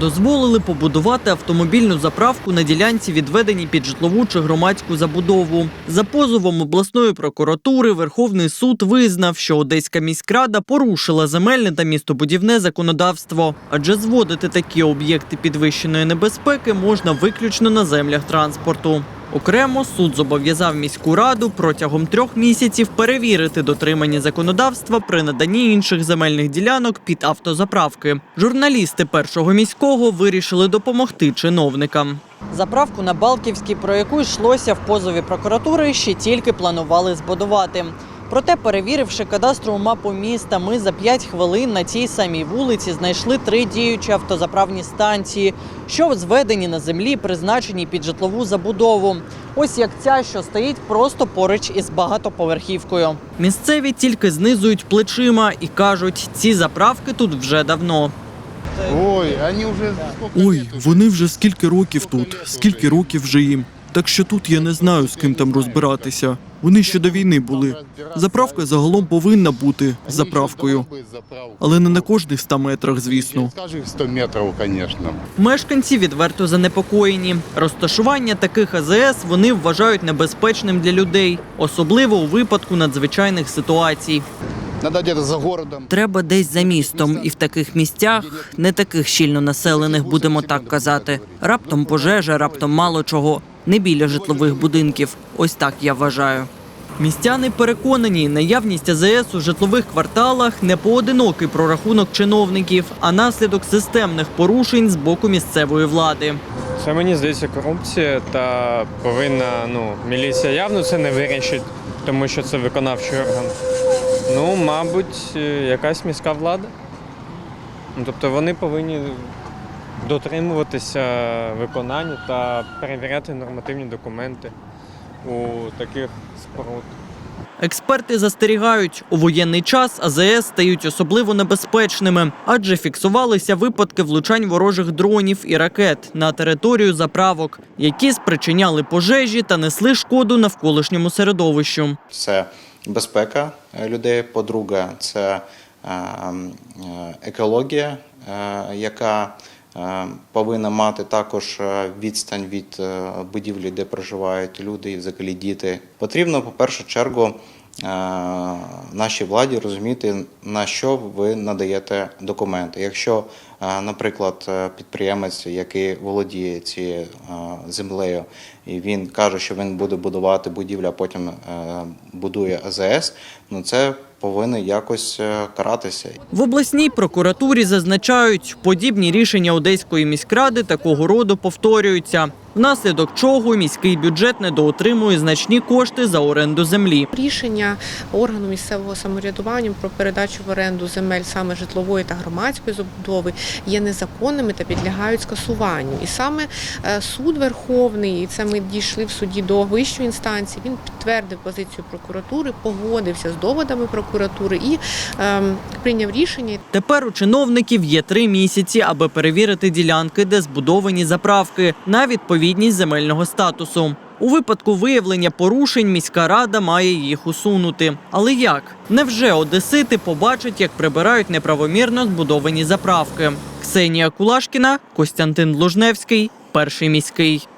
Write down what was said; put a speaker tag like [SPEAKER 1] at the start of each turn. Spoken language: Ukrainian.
[SPEAKER 1] Дозволили побудувати автомобільну заправку на ділянці, відведеній під житлову чи громадську забудову. За позовом обласної прокуратури Верховний суд визнав, що Одеська міськрада порушила земельне та містобудівне законодавство, адже зводити такі об'єкти підвищеної небезпеки можна виключно на землях транспорту. Окремо суд зобов'язав міську раду протягом трьох місяців перевірити дотримання законодавства при наданні інших земельних ділянок під автозаправки. Журналісти першого міського вирішили допомогти чиновникам. Заправку на Балківській, про яку йшлося в позові прокуратури, ще тільки планували збудувати. Проте, перевіривши кадастрову мапу міста, ми за 5 хвилин на цій самій вулиці знайшли три діючі автозаправні станції, що зведені на землі, призначені під житлову забудову. Ось як ця, що стоїть просто поруч із багатоповерхівкою. Місцеві тільки знизують плечима і кажуть, ці заправки тут вже давно.
[SPEAKER 2] Ой, они уже сколько
[SPEAKER 3] Ой, вони вже скільки років тут, скільки років вже їм. Так що тут я не знаю, з ким там розбиратися. Вони ще до війни були. Заправка загалом повинна бути заправкою, але не на кожних 100 метрах, звісно.
[SPEAKER 2] Скажи 100 метров, конечно.
[SPEAKER 1] Мешканці відверто занепокоєні. Розташування таких АЗС вони вважають небезпечним для людей, особливо у випадку надзвичайних ситуацій.
[SPEAKER 2] Надо за городом.
[SPEAKER 1] Треба десь за містом, і в таких місцях, не таких щільно населених, будемо так казати. Раптом пожежа, раптом мало чого, не біля житлових будинків. Ось так я вважаю. Містяни переконані, наявність АЗС у житлових кварталах не поодинокий прорахунок чиновників, а наслідок системних порушень з боку місцевої влади.
[SPEAKER 4] Це мені здається корупція та повинна, ну, міліція явно це не вирішить, тому що це виконавчий орган. Ну, мабуть, е, якась міська влада. Ну, тобто вони повинні дотримуватися виконання та перевіряти нормативні документи у таких споруд.
[SPEAKER 1] Експерти застерігають, у воєнний час АЗС стають особливо небезпечними, адже фіксувалися випадки влучань ворожих дронів і ракет на територію заправок, які спричиняли пожежі та несли шкоду навколишньому середовищу.
[SPEAKER 5] це безпека е, людей. По-друге, це е, е, екологія, яка повинна мати також е, відстань від е, будівлі, де проживають люди і взагалі діти. Потрібно, по першу чергу, е, нашій владі розуміти, на що ви надаєте документи. Якщо, е, наприклад, е, підприємець, який володіє цією е, землею, і він каже, що він буде будувати будівлю, а потім е, будує АЗС, ну це повинно якось е, каратися.
[SPEAKER 1] В обласній прокуратурі зазначають, подібні рішення Одеської міськради такого роду повторюються, внаслідок чого міський бюджет недоотримує значні кошти за оренду землі.
[SPEAKER 6] Рішення органу місцевого самоврядування про передачу в оренду земель саме житлової та громадської забудови є незаконними та підлягають скасуванню. І саме е, суд Верховний, і це ми дійшли в суді до вищої інстанції. Він підтвердив позицію прокуратури, погодився з доводами прокуратури і ем, прийняв рішення.
[SPEAKER 1] Тепер у чиновників є три місяці, аби перевірити ділянки, де збудовані заправки на відповідність земельного статусу. У випадку виявлення порушень міська рада має їх усунути. Але як? Невже одесити побачать, як прибирають неправомірно збудовані заправки? Ксенія Кулашкіна, Костянтин Лужневський, перший міський.